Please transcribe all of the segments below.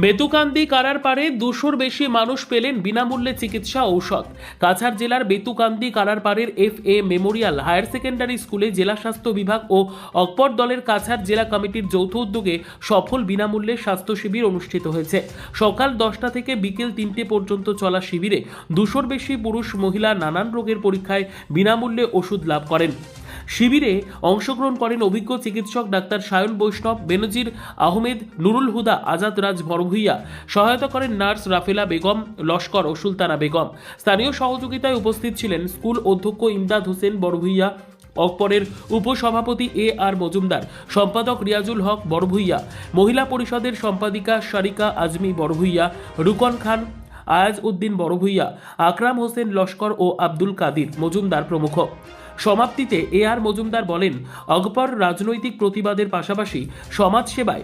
বেতুকান্দি কারার পাড়ে দুশোর বেশি মানুষ পেলেন বিনামূল্যে চিকিৎসা ঔষধ। কাছাড় জেলার বেতুকান্দি কারার পাড়ের F A memorial higher secondary স্কুলে জেলা স্বাস্থ্য বিভাগ ও অকপর দলের কাছাড় জেলা কমিটির যৌথ উদ্যোগে সফল বিনামূল্যে স্বাস্থ্য শিবির অনুষ্ঠিত হয়েছে। সকাল দশটা থেকে বিকেল তিনটে পর্যন্ত চলা শিবিরে দুশোর বেশি পুরুষ মহিলা নানান রোগের পরীক্ষায় বিনামূল্যে ওষুধ লাভ করেন। শিবিরে অংশগ্রহণ করেন অভিজ্ঞ চিকিৎসক ডাক্তার সায়ন বৈষ্ণব, বেনজির আহমেদ, নুরুল হুদা, আজাদ রাজ বড়ভুইয়া। সহায়তা করেন নার্স রাফেলা বেগম, লস্কর ও সুলতানা বেগম। স্থানীয় সহযোগিতায় উপস্থিত ছিলেন স্কুল অধ্যক্ষ ইমদাদ হোসেন বড়ভুইয়া, অকপরের উপসভাপতি এ আর মজুমদার, সম্পাদক রিয়াজুল হক বড়ভুইয়া, মহিলা পরিষদের সম্পাদিকা শারিকা আজমি বড়ভুইয়া, রুকন খান, আয়াজ উদ্দিন বড়ভুইয়া, আকরাম হোসেন লস্কর ও আব্দুল কাদির মজুমদার প্রমুখ। সমাপ্তিতে এ আর মজুমদার বলেন অগপর রাজনৈতিক প্রতিবাদের পাশাপাশি সমাজ সেবায়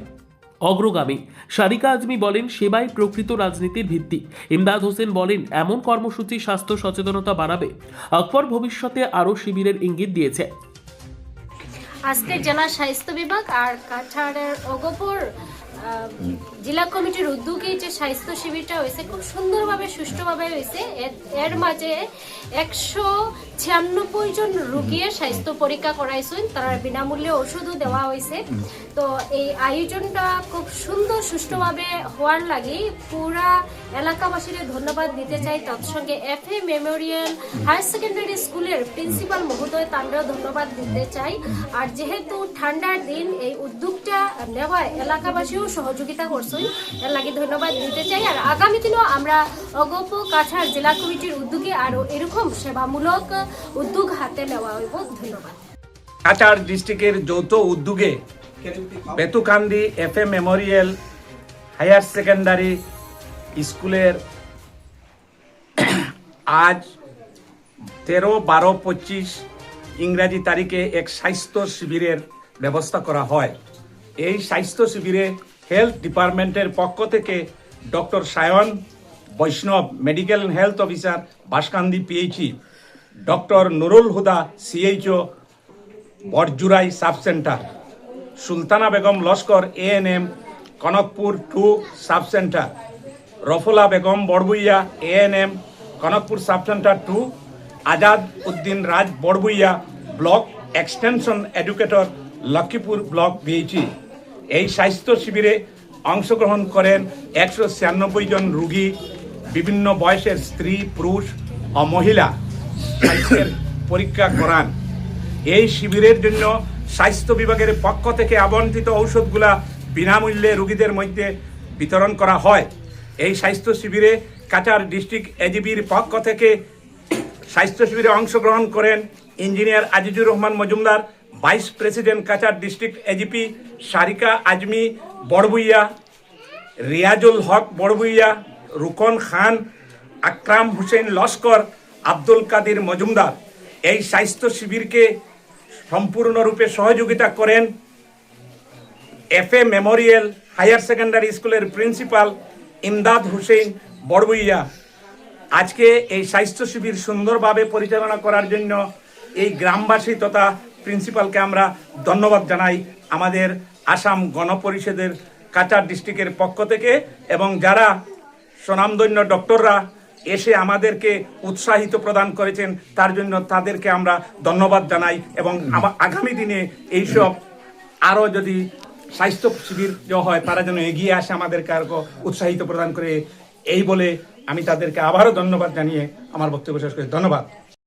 অগ্রগামী। সারিকা আজমি বলেন, সেবাই প্রকৃত রাজনীতির ভিত্তি। ইমদাদ হোসেন বলেন, এমন কর্মসূচি স্বাস্থ্য সচেতনতা বাড়াবে। আকবর ভবিষ্যতে আরও শিবিরের ইঙ্গিত দিয়েছে। আজকে জেলা স্বাস্থ্য বিভাগ আর কাছাড়ের অগপুর জেলা কমিটির উদ্যোগে যে স্বাস্থ্য শিবিরটা হয়েছে খুব সুন্দরভাবে সুষ্ঠুভাবে হয়েছে। এর- এর মাঝে একশো ছিয়ানব্বই জন রুগীর স্বাস্থ্য পরীক্ষা করাইছেন। তারা বিনামূল্যে ওষুধও দেওয়া হয়েছে। তো এই আয়োজনটা খুব সুন্দর সুষ্ঠুভাবে হওয়ার লাগি পুরা এলাকাবাসীর ধন্যবাদ দিতে চাই। তৎসঙ্গে F A memorial higher secondary স্কুলের প্রিন্সিপাল মহোদয় তাঁদেরও ধন্যবাদ দিতে চাই। আর যেহেতু ঠান্ডার দিন এই উদ্যোগটা নেওয়ায় এলাকাবাসীও সহযোগিতা করছেন। এর লাগে ধন্যবাদ দিতে চাই। আর আগামী দিনেও আমরা অগপ কাছাড় জেলা কমিটির উদ্যোগে আরও এরকম সেবামূলক উদ্যোগ হাতে নেওয়া হইব। ধন্যবাদ। কাছাড় ডিস্ট্রিক্টের যৌথ উদ্যোগে Betukandi F A memorial higher secondary স্কুলের আজ তেরো, বারো, পঁচিশ ইংরাজি তারিখে এক স্বাস্থ্য শিবিরের ব্যবস্থা করা হয়। এই স্বাস্থ্য শিবিরে হেলথ ডিপার্টমেন্টের পক্ষ থেকে doctor Sayan Baishnab medical and health officer Baskandi PHE, doctor Nurul Huda CHO Barjurai sub centre, Sultana Begum Laskar ANM, Kanakpur two sub centre, Rafula Begum Barbhuiya ANM, Kanakpur sub centre two, Azad Uddin Raj Barbhuiya block extension educator, Lakshmipur block BHE এই স্বাস্থ্য শিবিরে অংশগ্রহণ করেন একশো ছিয়ানব্বই জন রুগী, বিভিন্ন বয়সের স্ত্রী, পুরুষ ও মহিলা স্বাস্থ্যের পরীক্ষা করান। এই শিবিরের জন্য স্বাস্থ্য বিভাগের পক্ষ থেকে আবন্টিত ঔষধগুলা বিনামূল্যে রুগীদের মধ্যে বিতরণ করা হয়। এই স্বাস্থ্য শিবিরে কাচার ডিস্ট্রিক্ট এজিবির পক্ষ থেকে স্বাস্থ্য শিবিরে অংশগ্রহণ করেন engineer Azizur Rahman Majumdar, vice president Cachar district AGP Sarika Azmi, Barbhuiya, Riazul Haque বড়বুইয়া, রুকন খান, আকরাম হুসেন লস্কর, আব্দুল কাদির মজুমদার। এই স্বাস্থ্য শিবিরকে সম্পূর্ণরূপে সহযোগিতা করেন F A memorial higher secondary স্কুলের প্রিন্সিপাল ইমদাদ হুসেন বড়বুইয়া। আজকে এই স্বাস্থ্য শিবির সুন্দরভাবে পরিচালনা করার জন্য এই গ্রামবাসী তথা প্রিন্সিপালকে আমরা ধন্যবাদ জানাই। আমাদের আসাম গণপরিষদের কাচার ডিস্ট্রিক্টের পক্ষ থেকে এবং যারা স্বনামধন্য ডক্টররা এসে আমাদেরকে উৎসাহিত প্রদান করেছেন, তার জন্য তাদেরকে আমরা ধন্যবাদ জানাই এবং আগামী দিনে এইসব আরও যদি স্বাস্থ্য শিবির হয়, তারা যেন এগিয়ে আসে আমাদেরকে আরও উৎসাহিত প্রদান করে, এই বলে আমি তাদেরকে আবারও ধন্যবাদ জানিয়ে আমার বক্তব্য শেষ করি। ধন্যবাদ।